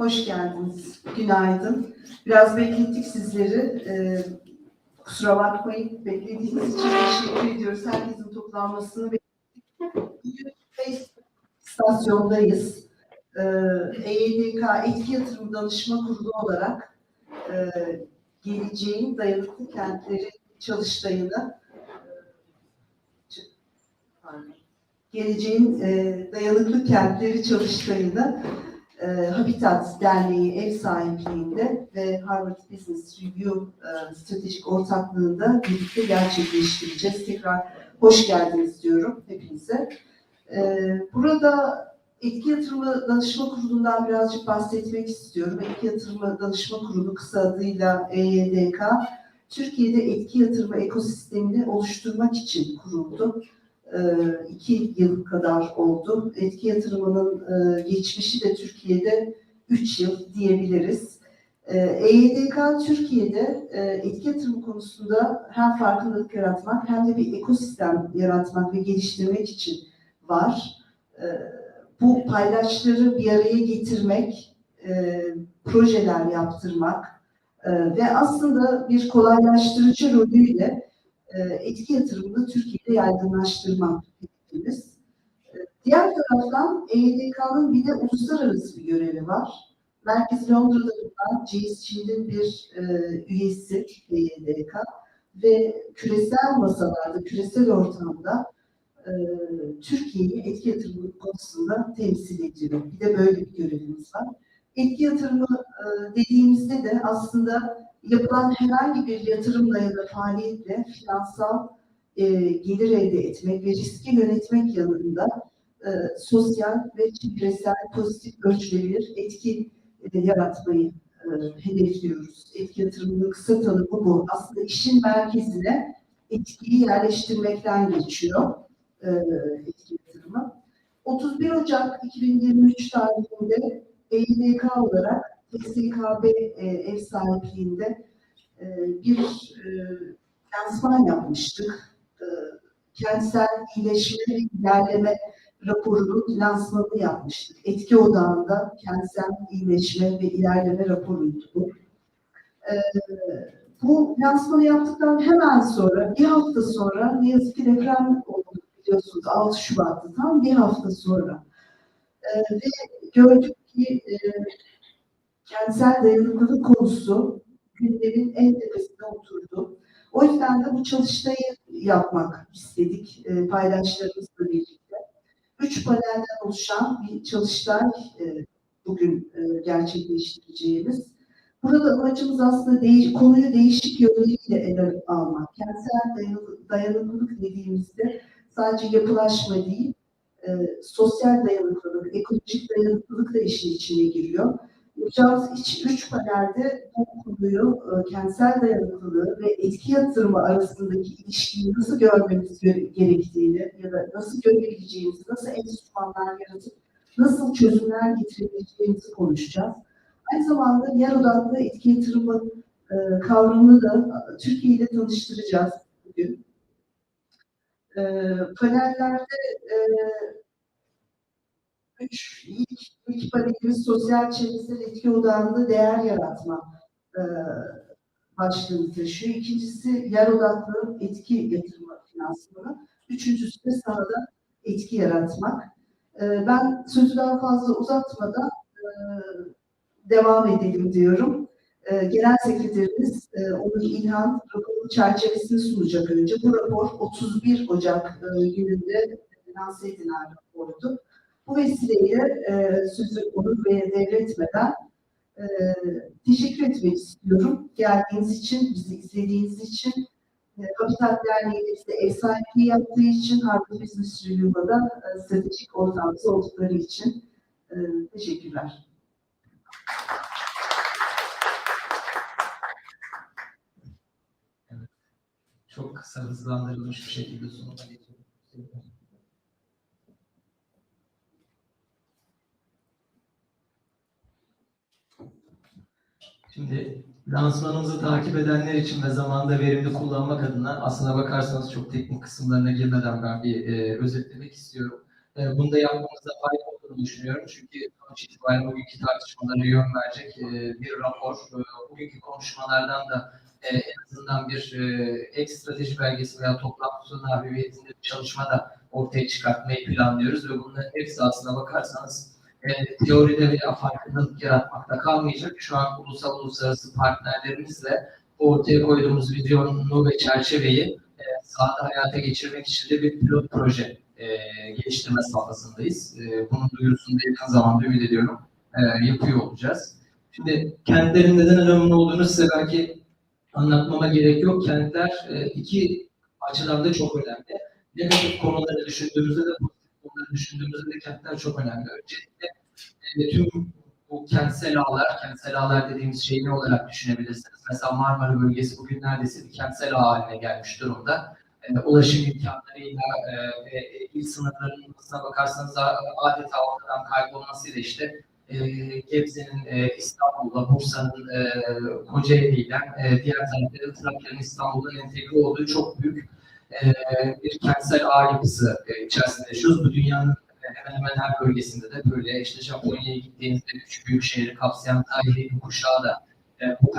Hoş geldiniz. Günaydın. Biraz beklettik sizleri. Ee, kusura bakmayın. Beklediğiniz için teşekkür ediyoruz. Herkesin toplanmasını bekledik. İstasyondayız. Ee, EYDK Etki Yatırım Danışma Kurulu olarak e, geleceğin dayanıklı kentleri çalıştayını e, geleceğin e, dayanıklı kentleri çalıştayını e, Habitat Derneği ev sahipliğinde ve Harvard Business Review e, stratejik ortaklığında birlikte gerçekleştireceğiz. Tekrar hoş geldiniz diyorum hepinize. E, burada Etki Yatırımı Danışma Kurulu'ndan birazcık bahsetmek istiyorum. Etki Yatırımı Danışma Kurulu kısa adıyla EYDK, Türkiye'de etki yatırımı ekosistemini oluşturmak için kuruldu. E, iki yıl kadar oldu. Etki yatırımının e, geçmişi de Türkiye'de üç yıl diyebiliriz. E, EYDK Türkiye'de e, etki yatırımı konusunda hem farkındalık yaratmak hem de bir ekosistem yaratmak ve geliştirmek için var. E, bu paydaşları bir araya getirmek, e, projeler yaptırmak e, ve aslında bir kolaylaştırıcı rolüyle e, etki yatırımını Türkiye'de yaygınlaştırmak hedefimiz. E, Diğer taraftan EYDK'nın bir de uluslararası bir görevi var. Merkez Londra'da bulunan GSG'nin bir e, üyesi EYDK ve küresel masalarda, küresel ortamda e, Türkiye'yi etki yatırımı konusunda temsil ediyor. Bir de böyle bir görevimiz var. Etki yatırımı e, dediğimizde de aslında yapılan herhangi bir yatırımla ya da faaliyetle finansal e, gelir elde etmek ve riski yönetmek yanında e, sosyal ve çevresel pozitif ölçülebilir etki yaratmayı hedefliyoruz. Etki yatırımının kısa tanımı bu. Aslında işin merkezine etkiyi yerleştirmekten geçiyor etki yatırımı. 31 Ocak 2023 tarihinde EYDK olarak TSKB e, ev sahipliğinde e, bir e, lansman yapmıştık. E, kentsel iyileşme ve ilerleme raporunun lansmanını yapmıştık. Etki odağında kentsel iyileşme ve ilerleme raporuydu bu. E, bu lansmanı yaptıktan hemen sonra, bir hafta sonra ne yazık ki deprem oldu biliyorsunuz 6 Şubat'ta tam bir hafta sonra. E, ve gördük ki e, kentsel dayanıklılık konusu gündemin en tepesine oturdu. O yüzden de bu çalıştayı yapmak istedik e, paydaşlarımızla birlikte. Üç panelden oluşan bir çalıştay e, bugün e, gerçekleştireceğimiz. Burada amacımız aslında değiş, konuyu değişik yönleriyle ele almak. Kentsel dayanıklılık, dediğimizde sadece yapılaşma değil, e, sosyal dayanıklılık, ekolojik dayanıklılık da işin içine giriyor. Yapacağımız iç, üç panelde bu konuyu e, kentsel dayanıklılığı ve etki yatırımı arasındaki ilişkiyi nasıl görmemiz gere- gerektiğini ya da nasıl görebileceğimizi, nasıl enstrümanlar yaratıp nasıl çözümler getirebileceğimizi konuşacağız. Aynı zamanda yer odaklı etki yatırımı e, kavramını da Türkiye ile tanıştıracağız bugün. E, panellerde e, üç, ilk, ilk panelimiz sosyal çevresel etki odağında değer yaratma e, başlığını taşıyor. İkincisi yer odaklı etki yatırımı finansmanı. Üçüncüsü de sahada etki yaratmak. E, ben sözü daha fazla uzatmadan e, devam edelim diyorum. E, Genel Sekreterimiz e, Onur İlhan raporun çerçevesini sunacak önce. Bu rapor 31 Ocak e, gününde lanse edilen rapordu. Bu vesileyle e, sözü Onur Bey'e devretmeden e, teşekkür etmek istiyorum. Geldiğiniz için, bizi izlediğiniz için, e, Habitat Derneği'nin bize ev sahipliği yaptığı için, Harvard Business Review'da da e, stratejik ortağımız oldukları için e, teşekkürler. Çok kısa hızlandırılmış bir şekilde sunuma geçelim. Şimdi lansmanımızı takip edenler için ve zamanda verimli kullanmak adına aslına bakarsanız çok teknik kısımlarına girmeden ben bir e, özetlemek istiyorum. E, bunu da yapmamıza fayda olduğunu düşünüyorum. Çünkü sonuç itibariyle bugünkü tartışmalara yön verecek e, bir rapor. E, bugünkü konuşmalardan da e, en azından bir e, ek strateji belgesi veya toplantı nahviyetinde bir çalışma da ortaya çıkartmayı planlıyoruz ve bunların hepsi aslına bakarsanız e, teoride veya farkındalık yaratmakta kalmayacak. Şu an ulusal uluslararası partnerlerimizle ortaya koyduğumuz vizyonu ve çerçeveyi e, sahada hayata geçirmek için de bir pilot proje e, geliştirme safhasındayız. E, bunun duyurusunu da yakın zamanda ümit ediyorum e, yapıyor olacağız. Şimdi kentlerin neden önemli olduğunu size belki anlatmama gerek yok. Kentler e, iki açıdan da çok önemli. Negatif konuları düşündüğümüzde de konuları düşündüğümüzde de kentler çok önemli. Öncelikle e, tüm bu kentsel ağlar, kentsel ağlar dediğimiz şey ne olarak düşünebilirsiniz? Mesela Marmara bölgesi bugün neredeyse bir kentsel ağ haline gelmiş durumda. E, ulaşım imkanlarıyla e, ve il sınırlarının nasına bakarsanız adeta ortadan kaybolmasıyla işte e, Gebze'nin e, İstanbul'la, Bursa'nın e, Kocaeli'yle, e, diğer tarafların Trakya'nın İstanbul'dan entegre olduğu çok büyük e, bir kentsel ağ yapısı e, içerisinde yaşıyoruz. Bu dünyanın hemen hemen her bölgesinde de böyle. İşte Japonya'ya gittiğinizde üç büyük şehri kapsayan tarihi bir kuşağı da e, bu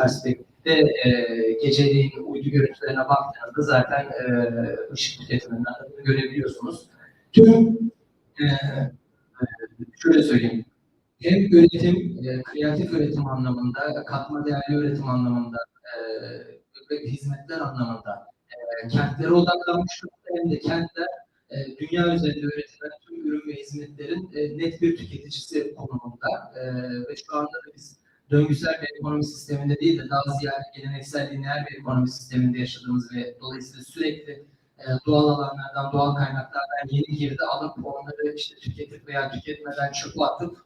perspektifte e, geceleyin uydu görüntülerine baktığınızda zaten e, ışık tüketiminden görebiliyorsunuz. Tüm e, e, şöyle söyleyeyim, hem üretim, e, kreatif üretim anlamında, katma değerli üretim anlamında e, ve hizmetler anlamında e, kentlere odaklanmış hem de kentler e, dünya üzerinde üretilen tüm ürün ve hizmetlerin e, net bir tüketicisi konumunda e, ve şu anda da biz döngüsel bir ekonomi sisteminde değil de daha ziyade geleneksel lineer bir ekonomi sisteminde yaşadığımız ve dolayısıyla sürekli e, doğal alanlardan, doğal kaynaklardan yeni girdi alıp onları işte tüketip veya tüketmeden çöpe atıp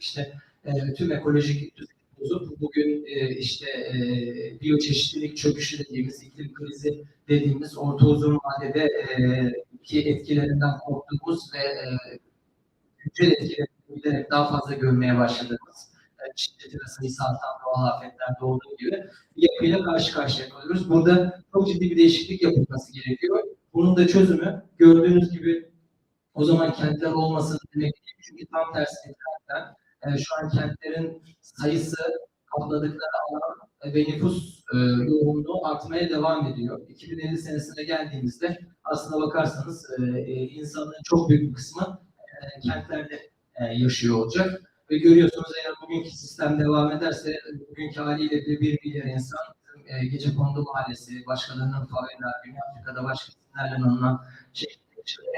işte e, tüm ekolojik bozup bugün e, işte e, biyoçeşitlilik çöküşü dediğimiz iklim krizi dediğimiz orta uzun vadede e, ki etkilerinden korktuğumuz ve e, güncel etkilerini giderek daha fazla görmeye başladığımız şiddeti ve sayısı artan doğal afetlerde olduğu gibi bir yapıyla karşı karşıya kalıyoruz. Burada çok ciddi bir değişiklik yapılması gerekiyor. Bunun da çözümü gördüğünüz gibi o zaman kentler olmasın demek değil. Çünkü tam tersine kentler, e, şu an kentlerin sayısı, kapladıkları alan e, ve nüfus e, yoğunluğu artmaya devam ediyor. 2050 senesine geldiğimizde aslına bakarsanız e, e, insanların çok büyük bir kısmı e, kentlerde e, yaşıyor olacak. Ve görüyorsunuz bugünkü sistem devam ederse bugünkü haliyle de bir milyar insan e, gece kondu mahallesi, başkalarının faveler, Güney Afrika'da başka isimlerle anılan şekilde.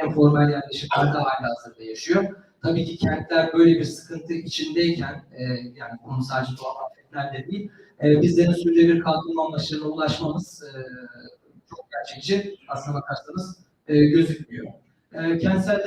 En formal yerleşimlerde hala hazırda yaşıyor. Tabii ki kentler böyle bir sıkıntı içindeyken, e, yani konu sadece doğal afetlerle değil, e, bizlerin sürdürülebilir kalkınma amaçlarına ulaşmamız e, çok gerçekçi aslına bakarsanız e, gözükmüyor. E, kentsel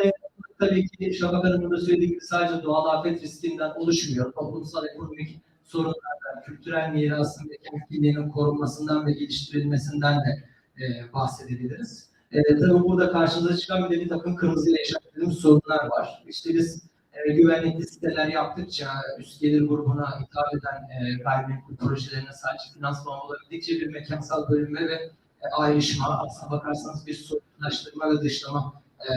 tabii ki Şafak Hanım'ın da söylediği gibi sadece doğal afet riskinden oluşmuyor. Toplumsal, ekonomik sorunlardan, kültürel mirasın ve kent kimliğinin korunmasından ve geliştirilmesinden de e, bahsedebiliriz. E, tabii burada karşımıza çıkan bir de bir takım kırmızı işaretlediğimiz sorunlar var. İşte biz e, güvenlikli siteler yaptıkça üst gelir grubuna hitap eden e, gayrimenkul projelerine sadece finansman olabildikçe bir mekansal bölünme ve e, ayrışma, aslına bakarsanız bir sorunlaştırma ve dışlama e,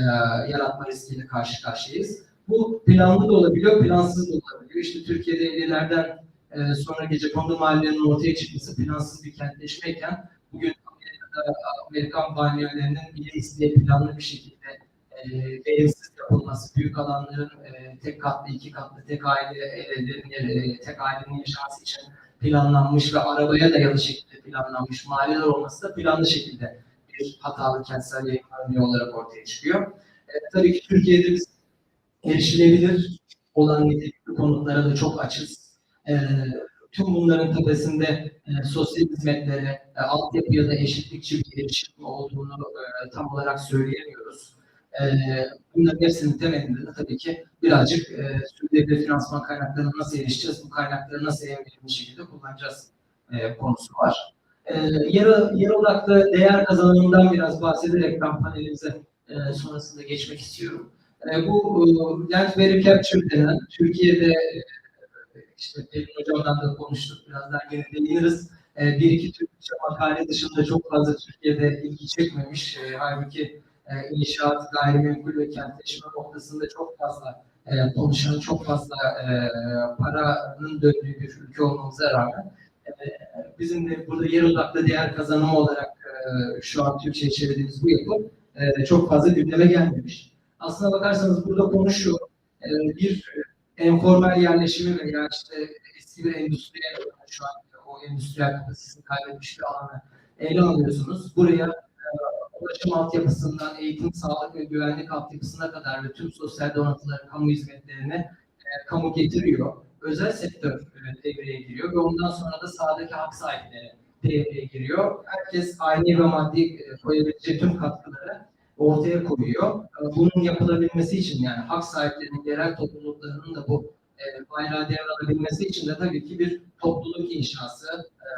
yaratma riskiyle karşı karşıyayız. Bu planlı da olabiliyor, plansız da olabiliyor. İşte Türkiye'de 50'lerden e, sonra gece kondu mahallelerinin ortaya çıkması plansız bir kentleşmeyken bugün Amerika'da Amerikan banyolarının bile isteye planlı bir şekilde e, verimsiz yapılması, büyük alanların e, tek katlı, iki katlı, tek aile evlerin, e, tek ailenin yaşaması için planlanmış ve arabaya dayalı şekilde planlanmış mahalleler olması da planlı şekilde bir hatalı kentsel yayınlanma olarak ortaya çıkıyor. E, tabii ki Türkiye'de biz erişilebilir olan nitelikli konutlara da çok açız. E, tüm bunların tepesinde e, sosyal hizmetlere, e, altyapı ya da eşitlikçi bir erişim olduğunu e, tam olarak söyleyemiyoruz. E, bunların hepsinin temelinde de tabii ki birazcık e, sürdürülebilir finansman kaynaklarına nasıl erişeceğiz, bu kaynakları nasıl en verimli şekilde kullanacağız e, konusu var. E, yer, yer odaklı değer kazanımından biraz bahsederek ben e, sonrasında geçmek istiyorum. E, bu e, Land Value Capture denen Türkiye'de e, işte Pelin Hocam'dan da konuştuk, birazdan yine değiniriz. E, bir iki Türkçe makale dışında çok fazla Türkiye'de ilgi çekmemiş. E, halbuki e, inşaat, gayrimenkul ve kentleşme noktasında çok fazla e, konuşan, çok fazla e, paranın döndüğü bir ülke olmamıza rağmen bizim de burada yer odaklı değer kazanımı olarak e, şu an Türkçe'ye çevirdiğimiz bu yapı e, çok fazla gündeme gelmemiş. Aslına bakarsanız burada konu şu, e, bir enformal yerleşimi veya işte eski bir endüstriye şu an o endüstriyel kapasitesini kaybetmiş bir alanı ele alıyorsunuz. Buraya e, ulaşım altyapısından eğitim, sağlık ve güvenlik altyapısına kadar ve tüm sosyal donatıları, kamu hizmetlerini e, kamu getiriyor. Özel sektör e, devreye giriyor ve ondan sonra da sahadaki hak sahipleri devreye giriyor. Herkes aynı ve maddi e, koyabileceği tüm katkıları ortaya koyuyor. E, Bunun yapılabilmesi için yani hak sahiplerinin, yerel topluluklarının da bu e, bayrağı devralabilmesi için de tabii ki bir topluluk inşası,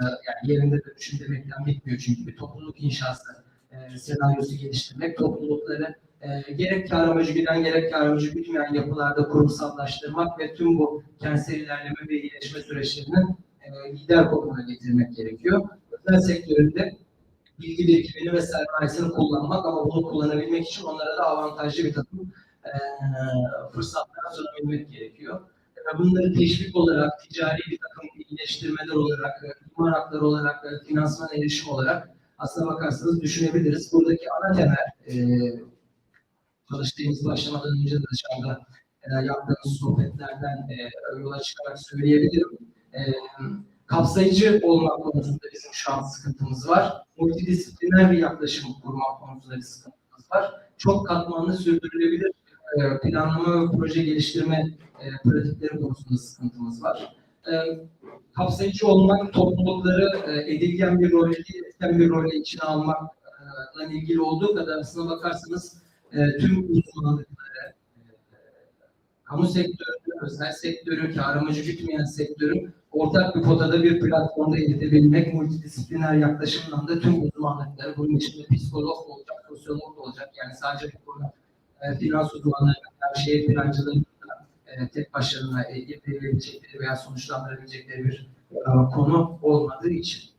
yani yerinde dönüşüm demekten bitmiyor çünkü bir topluluk inşası senaryosu geliştirmek, toplulukları e, gerek kar amacı güden gerek kar amacı gütmeyen yapılarda kurumsallaştırmak ve tüm bu kentsel ilerleme ve iyileşme süreçlerinin e, lider konumuna getirmek gerekiyor. Özel sektöründe bilgi birikimini ve sermayesini kullanmak ama bunu kullanabilmek için onlara da avantajlı bir takım e, fırsatlar sunabilmek gerekiyor. Ve bunları teşvik olarak, ticari bir takım iyileştirmeler olarak, e, imar hakları olarak, e, finansman erişim olarak aslına bakarsanız düşünebiliriz. Buradaki ana temel e, çalıştığımız başlamadan önce de dışarıda e, yaptığımız sohbetlerden e, yola çıkarak söyleyebilirim. E, kapsayıcı olmak konusunda bizim şu an sıkıntımız var. Multidisipliner bir yaklaşım kurmak konusunda bir sıkıntımız var. Çok katmanlı sürdürülebilir e, planlama ve proje geliştirme e, pratikleri konusunda sıkıntımız var. E, kapsayıcı olmak, toplulukları e, edilgen bir rol değil, etken bir role içine almakla ilgili olduğu kadar aslına bakarsanız e, tüm uzmanlıkları, e, kamu sektörü, özel sektörü, kar amacı gütmeyen sektörü ortak bir potada bir platformda edebilmek, multidisipliner yaklaşımla da tüm uzmanlıkları, bunun içinde psikolog olacak, sosyolog olacak, yani sadece bu konu e, finans uzmanları, veya şehir plancıları da e, tek başlarına e, yapılabilecekleri veya sonuçlandırabilecekleri bir e, konu olmadığı için.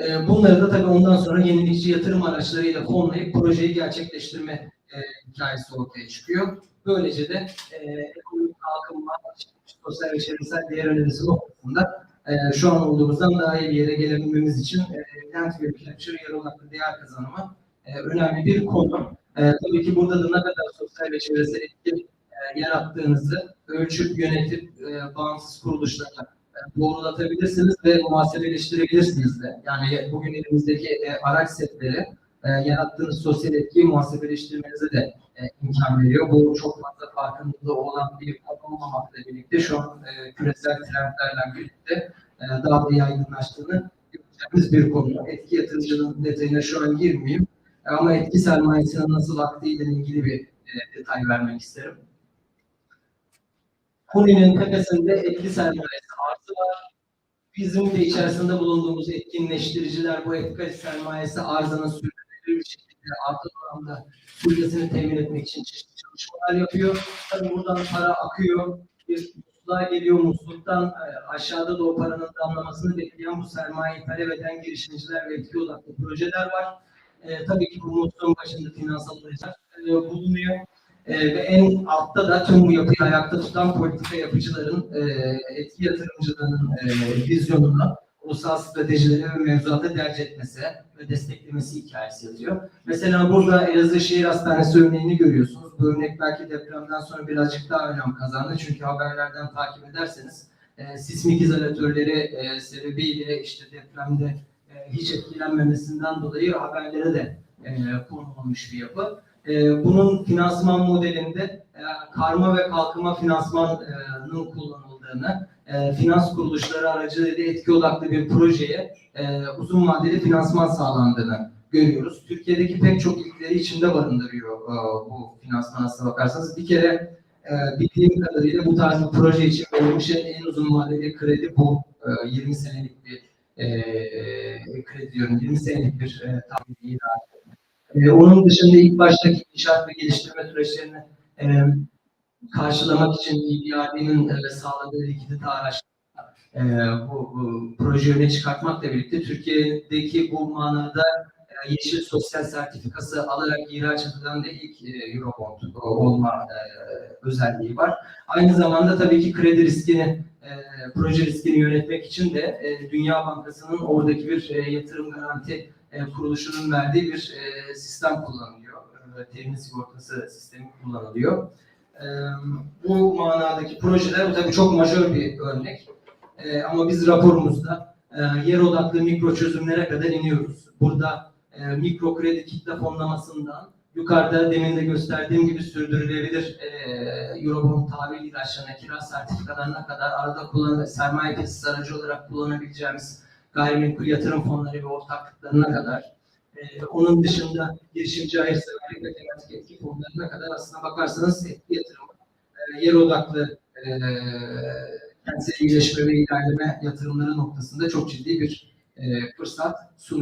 E, bunları da tabii ondan sonra yenilikçi yatırım araçlarıyla fonlayıp projeyi gerçekleştirme e, hikayesi ortaya çıkyor. Böylece de e, ekonomik kalkınma, sosyal ve çevresel değer önerisi noktasında e, şu an olduğumuzdan daha iyi bir yere gelebilmemiz için e, Land Value Capture yer odaklı değer kazanımı e, önemli bir konu. E, tabii ki burada da ne kadar sosyal ve çevresel etki e, yarattığınızı ölçüp yönetip e, bağımsız kuruluşlara doğrulatabilirsiniz ve muhasebeleştirebilirsiniz de. Yani bugün elimizdeki e, araç setleri e, yarattığınız sosyal etkiyi muhasebeleştirmenize de e, imkan veriyor. Bu çok fazla farkındalığı olan bir konu olmamakla birlikte şu an e, küresel trendlerle birlikte e, daha da yaygınlaştığını göreceğimiz bir konu. Etki yatırımcının detayına şu an girmeyeyim. E, ama etki sermayesinin nasıl aktığı ile ilgili bir e, detay vermek isterim. Huni'nin tepesinde etki sermayesi artı var. Bizim de içerisinde bulunduğumuz etkinleştiriciler bu etki sermayesi arzının sürdürülebilir bir şekilde artı oranda süresini temin etmek için çeşitli çalışmalar yapıyor. Tabii buradan para akıyor. Bir musluğa geliyor. Musluktan e, aşağıda da o paranın damlamasını bekleyen bu sermayeyi talep eden girişimciler ve etki odaklı projeler var. E, tabii ki bu musluğun başında finansal aracılar e, bulunuyor. E, ve en altta da tüm bu yapıyı ayakta tutan politika yapıcıların, e, etki yatırımcılarının e, vizyonunu, ulusal stratejileri ve mevzuata derc etmesi ve desteklemesi hikayesi yazıyor. Mesela burada Elazığ Şehir Hastanesi örneğini görüyorsunuz. Bu örnek belki depremden sonra birazcık daha önem kazandı. Çünkü haberlerden takip ederseniz e, sismik izolatörleri e, sebebiyle işte depremde e, hiç etkilenmemesinden dolayı haberlere de e, konu bir yapı. E, bunun finansman modelinde e, karma ve kalkınma finansmanının kullanıldığını, e, finans kuruluşları aracılığıyla etki odaklı bir projeye e, uzun vadeli finansman sağlandığını görüyoruz. Türkiye'deki pek çok ilkleri içinde barındırıyor bu finansman aslına bakarsanız. Bir kere e, bildiğim kadarıyla bu tarz bir proje için verilmiş en uzun vadeli kredi bu. E, 20 senelik bir kredi diyorum, 20 senelik bir e, e, onun dışında ilk baştaki inşaat ve geliştirme süreçlerini e, karşılamak için EBRD'nin e, sağladığı likidite araçlarına e, bu, bu proje öne çıkartmakla birlikte Türkiye'deki bu manada e, yeşil sosyal sertifikası alarak ihraç edilen de ilk e, Eurobond olma e, özelliği var. Aynı zamanda tabii ki kredi riskini, e, proje riskini yönetmek için de e, Dünya Bankası'nın oradaki bir e, yatırım garanti e, kuruluşunun verdiği bir e, sistem kullanılıyor. E, temin sigortası sistemi kullanılıyor. E, bu manadaki projeler bu tabii çok majör bir örnek. E, ama biz raporumuzda yer odaklı mikro çözümlere kadar iniyoruz. Burada mikro kredi kitle fonlamasından yukarıda demin de gösterdiğim gibi sürdürülebilir e, Eurobond tahvil ilaçlarına, kira sertifikalarına kadar arada kullan sermaye tesis aracı olarak kullanabileceğimiz gayrimenkul yatırım fonları ve ortaklıklarına kadar e, onun dışında girişimci hayırseverlik ve tematik etki fonlarına kadar aslına bakarsanız etki yatırım, e, yer odaklı e, kentsel iyileşme ve ilerleme yatırımları noktasında çok ciddi bir e, fırsat sunuyor.